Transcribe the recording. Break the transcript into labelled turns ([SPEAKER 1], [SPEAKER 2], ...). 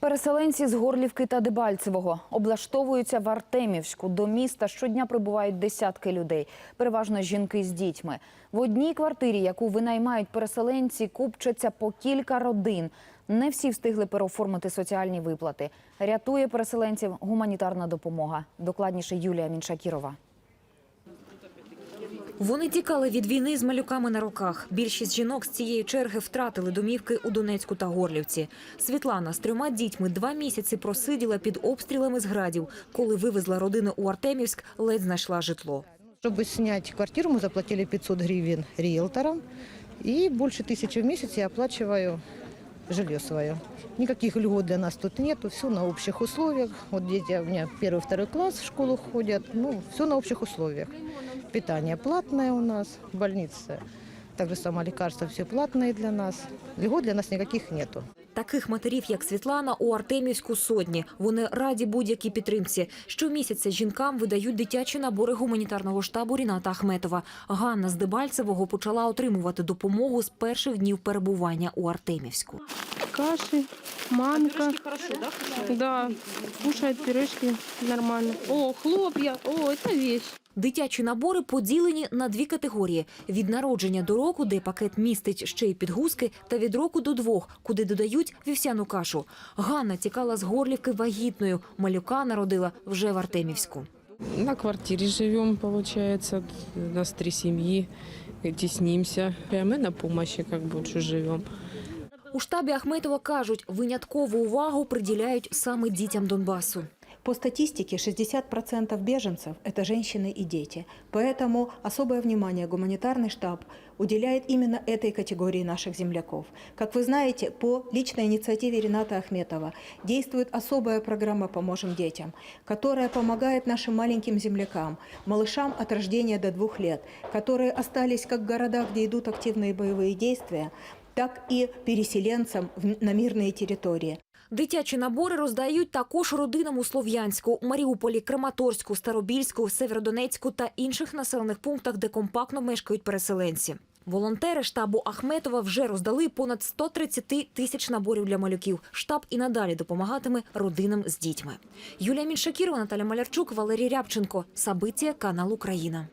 [SPEAKER 1] Переселенці з Горлівки та Дебальцевого облаштовуються в Артемівську. До міста щодня прибувають десятки людей, переважно жінки з дітьми. В одній квартирі, яку винаймають переселенці, купчаться по кілька родин. Не всі встигли переоформити соціальні виплати. Рятує переселенців гуманітарна допомога. Докладніше Юлія Міншакірова.
[SPEAKER 2] Вони тікали від війни з малюками на руках. Більшість жінок з цієї черги втратили домівки у Донецьку та Горлівці. Світлана з трьома дітьми два місяці просиділа під обстрілами з градів. Коли вивезла родину у Артемівськ, ледь знайшла житло.
[SPEAKER 3] Чтобы снять квартиру, мы заплатили 500 гривен риэлторам. И больше тысячи в месяц я оплачиваю жилье свое. Никаких льгот для нас тут нету, все на общих условиях. Вот дети у меня первый, второй класс в школу ходят, ну, все на общих условиях. Питание платное у нас, больница. Также само лекарства все платные для нас. Льгот для нас никаких нету.
[SPEAKER 2] Таких матерів, як Світлана, у Артемівську сотні. Вони раді будь-якій підтримці. Щомісяця жінкам видають дитячі набори гуманітарного штабу Ріната Ахметова. Ганна з Дебальцевого почала отримувати допомогу з перших днів перебування у Артемівську.
[SPEAKER 4] Каши, манка. да? кушает пирожки нормально. О, хлопья, о, это вещь.
[SPEAKER 2] Дитячі набори поділені на дві категорії: від народження до року, де пакет містить ще й підгузки, та від року до двох, куди додають вівсяну кашу. Ганна тікала з горлівки вагітною. Малюка народила вже в Артемівську.
[SPEAKER 5] На квартирі живемо, виходить, У нас три сім'ї, теснимся. А мы на допомозі бы уже.
[SPEAKER 2] У штабі Ахметова кажуть, виняткову увагу приділяють саме дітям Донбасу.
[SPEAKER 6] По статистике 60% беженцев – это женщины и дети. Поэтому особое внимание гуманитарный штаб уделяет именно этой категории наших земляков. Как вы знаете, по личной инициативе Рената Ахметова действует особая программа «Поможем детям», которая помогает нашим маленьким землякам, малышам от рождения до двух лет, которые остались как в городах, где идут активные боевые действия, так и переселенцам на мирные территории.
[SPEAKER 2] Дитячі набори роздають також родинам у Слов'янську, Маріуполі, Краматорську, Старобільську, Северодонецьку та інших населених пунктах, де компактно мешкають переселенці. Волонтери штабу Ахметова вже роздали понад 130 тисяч наборів для малюків. Штаб і надалі допомагатиме родинам з дітьми. Юлія Міншакірова, Наталя Малярчук, Валерій Рябченко. Сабиття, канал Україна.